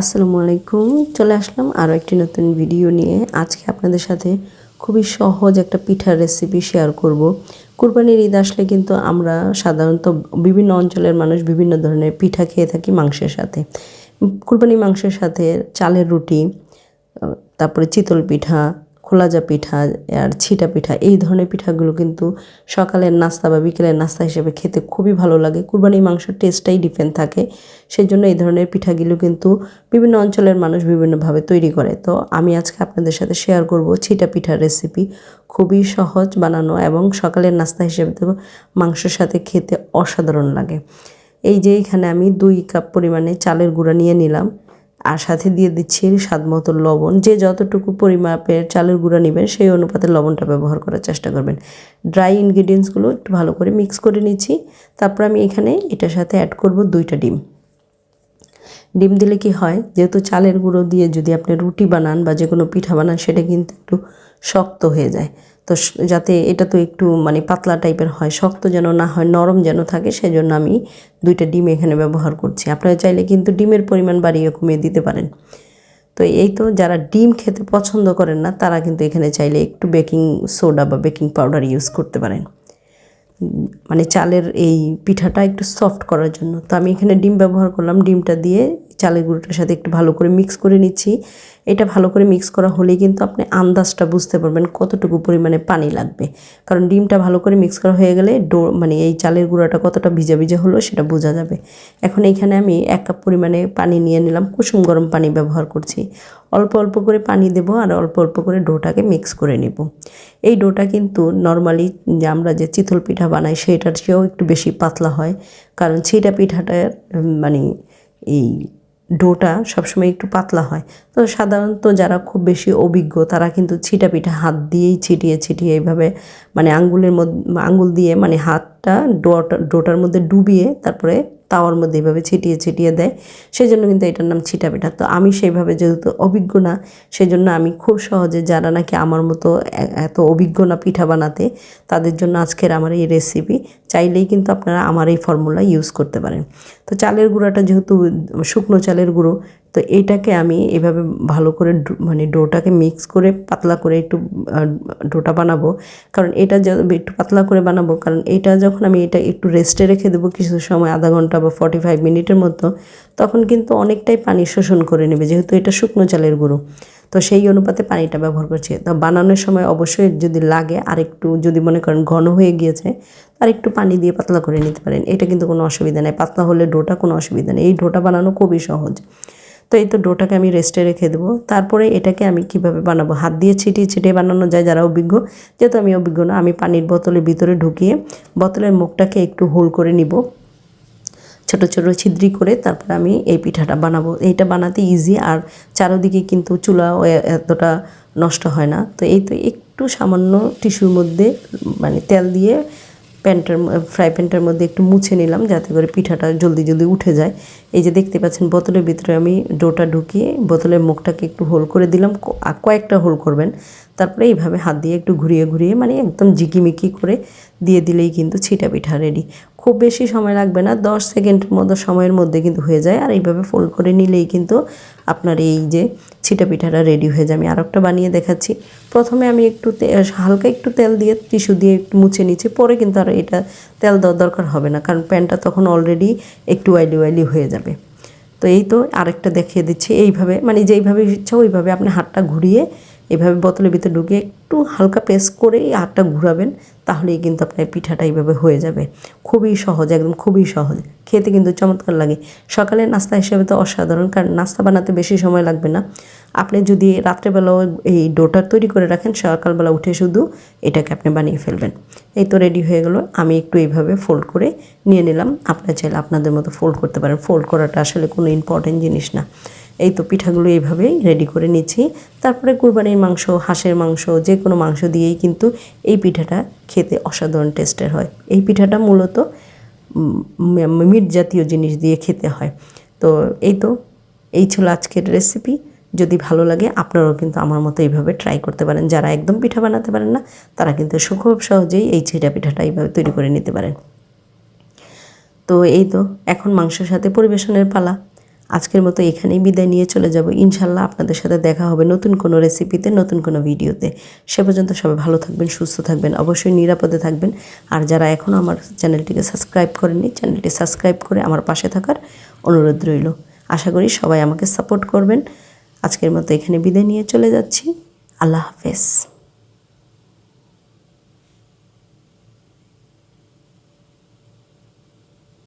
আসসালামু আলাইকুম। চলে আসলাম আরও একটি নতুন ভিডিও নিয়ে। আজকে আপনাদের সাথে খুবই সহজ একটা পিঠার রেসিপি শেয়ার করব। কুরবানির ঈদ আসলে কিন্তু আমরা সাধারণত বিভিন্ন অঞ্চলের মানুষ বিভিন্ন ধরনের পিঠা খেয়ে থাকি মাংসের সাথে। কুরবানি মাংসের সাথে চালের রুটি তারপরে চিতল পিঠা খোলাজা পিঠা আর ছিটা পিঠা, এই ধরনের পিঠাগুলো কিন্তু সকালের নাস্তা বা বিকেলের নাস্তা হিসেবে খেতে খুবই ভালো লাগে। কুরবানি মাংসের টেস্টটাই ডিফারেন্ট থাকে। সেই জন্য এই ধরনের পিঠাগুলো কিন্তু বিভিন্ন অঞ্চলের মানুষ বিভিন্নভাবে তৈরি করে। তো আমি আজকে আপনাদের সাথে শেয়ার করব ছিটা পিঠার রেসিপি খুবই সহজ বানানো এবং সকালের নাস্তা হিসেবে তো মাংসের সাথে খেতে অসাধারণ লাগে। এই যে এখানে আমি দুই কাপ পরিমাণে চালের গুঁড়া নিয়ে নিলাম। আর সাথে দিয়ে দিচ্ছি স্বাদ মতো লবণ। যে যতটুকু পরিমাপের চালের গুঁড়া নেবেন, সেই অনুপাতে লবণটা ব্যবহার করার চেষ্টা করবেন। ড্রাই ইনগ্রিডিয়েন্টসগুলো একটু ভালো করে মিক্স করে নিচ্ছি। তারপর আমি এখানে এটার সাথে অ্যাড করব দুইটা ডিম। ডিম দিলে কি হয়? যেহেতু চালের গুঁড়ো দিয়ে যদি আপনি রুটি বানান বা যে কোনো পিঠা বানান, সেটা কিন্তু একটু শক্ত হয়ে যায়। তো যাতে এটা তো একটু মানে পাতলা টাইপের হয়, শক্ত যেন না হয়, নরম যেন থাকে, সেজন্য আমি দুইটা ডিম এখানে ব্যবহার করছি। আপনারা চাইলে কিন্তু ডিমের পরিমাণ বাড়িয়ে কমিয়ে দিতে পারেন। তো এই তো যারা ডিম খেতে পছন্দ করেন না, তারা কিন্তু এখানে চাইলে একটু বেকিং সোডা বা বেকিং পাউডার ইউজ করতে পারেন। মানে চালের এই পিঠাটা একটু সফট করার জন্য। তো আমি এখানে ডিম ব্যবহার করলাম। ডিমটা দিয়ে চালের গুঁড়োটার সাথে একটু ভালো করে মিক্স করে নিচ্ছি। এটা ভালো করে মিক্স করা হলেই কিন্তু আপনি আন্দাজটা বুঝতে পারবেন কতটুকু পরিমাণে পানি লাগবে। কারণ ডিমটা ভালো করে মিক্স করা হয়ে গেলে ডো মানে এই চালের গুঁড়াটা কতটা ভিজা ভিজা হলো সেটা বোঝা যাবে। এখন এইখানে আমি এক কাপ পরিমাণে পানি নিয়ে নিলাম, কুসুম গরম পানি ব্যবহার করছি। অল্প অল্প করে পানি দেব আর অল্প অল্প করে ডোটাকে মিক্স করে নেব। এই ডোটা কিন্তু নর্মালি আমরা যে চিতল পিঠা বানাই সেটার চেয়েও একটু বেশি পাতলা হয়। কারণ ছিটা পিঠাটার মানে এই ডোটা সবসময় একটু পাতলা হয়। তো সাধারণত যারা খুব বেশি অভিজ্ঞ, তারা কিন্তু ছিটা পিঠা হাত দিয়েই ছিটিয়ে ছিটিয়ে এইভাবে মানে আঙ্গুলের মধ্যে, আঙ্গুল দিয়ে মানে হাতটা ডোটা ডোটার মধ্যে ডুবিয়ে তারপরে তাওয়ার মধ্যে এইভাবে ছিটিয়ে ছিটিয়ে দেয়। সেই জন্য কিন্তু এটার নাম ছিটা পিঠা তো আমি সেইভাবে যেহেতু অভিজ্ঞ না সেই জন্য আমি খুব সহজে যারা নাকি আমার মতো এত অভিজ্ঞ না পিঠা বানাতে, তাদের জন্য আজকের আমার এই রেসিপি চাইলেই কিন্তু আপনারা আমার এই ফর্মুলা ইউজ করতে পারেন। তো চালের গুঁড়াটা যেহেতু শুকনো চালের গুঁড়ো তো এইটাকে আমি এভাবে ভালো করে মানে ডোটাকে মিক্স করে পাতলা করে একটু ডোটা বানাবো। কারণ এটা একটু পাতলা করে বানাবো। কারণ এটা যখন আমি এটা একটু রেস্টে রেখে দেবো কিছু সময়, আধা ঘণ্টা বা ফর্টি ফাইভ মিনিটের মতো, তখন কিন্তু অনেকটাই পানি শোষণ করে নেবে, যেহেতু এটা শুকনো চালের গুঁড়ো। তো সেই অনুপাতে পানিটা ব্যবহার করছি। তো বানানোর সময় অবশ্যই যদি লাগে আর একটু যদি মনে করেন ঘন হয়ে গিয়েছে আর একটু পানি দিয়ে পাতলা করে নিতে পারেন। এটা কিন্তু কোনো অসুবিধা নেই। পাতলা হলে ডোটা কোনো অসুবিধা নেই। এই ডোটা বানানো খুবই সহজ। তো এই তো ডোটাকে আমি রেস্টে রেখে দেবো। তারপরে এটাকে আমি কীভাবে বানাবো? হাত দিয়ে ছিটিয়ে ছিটিয়ে বানানো যায়, যারা অভিজ্ঞ। যেহেতু আমি অভিজ্ঞ না, আমি পানির বোতলের ভিতরে ঢুকিয়ে বোতলের মুখটাকে একটু হোল করে নিব। ছোট ছোট ছিদ্রি করে তারপর আমি এই পিঠাটা বানাবো। এইটা বানাতে ইজি আর চারোদিকে কিন্তু চুলা এতটা নষ্ট হয় না। তো এই তো একটু সামান্য টিস্যুর মধ্যে মানে তেল দিয়ে প্যানটার ফ্রাই প্যানটার মধ্যে একটু মুছে নিলাম যাতে করে পিঠাটা জলদি জলদি উঠে যায়। এই যে দেখতে পাচ্ছেন, বোতলের ভিতরে আমি ডোটা ঢুকিয়ে বোতলের মুখটাকে একটু হোল করে দিলাম। কয়েকটা হোল করবেন। তারপরে এইভাবে হাত দিয়ে একটু ঘুরিয়ে ঘুরিয়ে মানে একদম ঝিকিমিকি করে দিয়ে দিলেই কিন্তু ছিটা পিঠা রেডি খুব বেশি সময় লাগবে না, দশ সেকেন্ডের মতো সময়ের মধ্যে কিন্তু হয়ে যায়। আর এইভাবে ফোল্ড করে নিলেই কিন্তু আপনার এই যে ছিটা পিঠাটা রেডি হয়ে যায়। আমি আর একটা বানিয়ে দেখাচ্ছি। প্রথমে আমি একটু হালকা একটু তেল দিয়ে টিস্যু দিয়ে একটু মুছে নিচ্ছি। পরে কিন্তু আর এটা তেল দেওয়ার দরকার হবে না, কারণ প্যানটা তখন অলরেডি একটু ওয়াইলি ওয়াইলি হয়ে যাবে। তো এই তো আরেকটা দেখিয়ে দিচ্ছি। এইভাবে মানে যেইভাবে ইচ্ছা ওইভাবে আপনি হাতটা ঘুরিয়ে এভাবে বোতলের ভিতরে ঢুকে একটু হালকা পেস্ট করে হাতটা ঘুরাবেন, তাহলেই কিন্তু আপনার পিঠাটা এইভাবে হয়ে যাবে। খুবই সহজ, একদম খুবই সহজ। খেতে কিন্তু চমৎকার লাগে। সকালের নাস্তা হিসেবে তো অসাধারণ, কারণ নাস্তা বানাতে বেশি সময় লাগবে না। আপনি যদি রাত্রেবেলাও এই ডোটার তৈরি করে রাখেন, সকালবেলা উঠে শুধু এটাকে আপনি বানিয়ে ফেলবেন। এই তো রেডি হয়ে গেল। আমি একটু এইভাবে ফোল্ড করে নিয়ে নিলাম। আপনার চাইলে আপনাদের মতো ফোল্ড করতে পারেন। ফোল্ড করাটা আসলে কোনো ইম্পর্টেন্ট জিনিস না। এই তো পিঠাগুলো এইভাবেই রেডি করে নিচ্ছি। তারপরে কুরবানির মাংস, হাঁসের মাংস, যে কোনো মাংস দিয়েই কিন্তু এই পিঠাটা খেতে অসাধারণ টেস্টের হয়। এই পিঠাটা মূলত মিট জাতীয় জিনিস দিয়ে খেতে হয়। তো এই তো, এই ছিল আজকের রেসিপি যদি ভালো লাগে, আপনারাও কিন্তু আমার মতো এইভাবে ট্রাই করতে পারেন। যারা একদম পিঠা বানাতে পারেন না, তারা কিন্তু খুব সহজেই এই ছিটা পিঠাটা এইভাবে তৈরি করে নিতে পারেন। তো এই তো, এখন মাংসের সাথে পরিবেশনের পালা। আজকের মতো এখানেই বিদায় নিয়ে চলে যাব। ইনশাল্লাহ আপনাদের সাথে দেখা হবে নতুন কোনো রেসিপিতে নতুন কোনো ভিডিওতে সে পর্যন্ত সবাই ভালো থাকবেন, সুস্থ থাকবেন, অবশ্যই নিরাপদে থাকবেন। আর যারা এখনও আমার চ্যানেলটিকে সাবস্ক্রাইব করেনি চ্যানেলটি সাবস্ক্রাইব করে আমার পাশে থাকার অনুরোধ রইল। আশা করি সবাই আমাকে সাপোর্ট করবেন। আজকের মতো এখানে বিদায় নিয়ে চলে যাচ্ছি। আল্লাহ হাফেজ।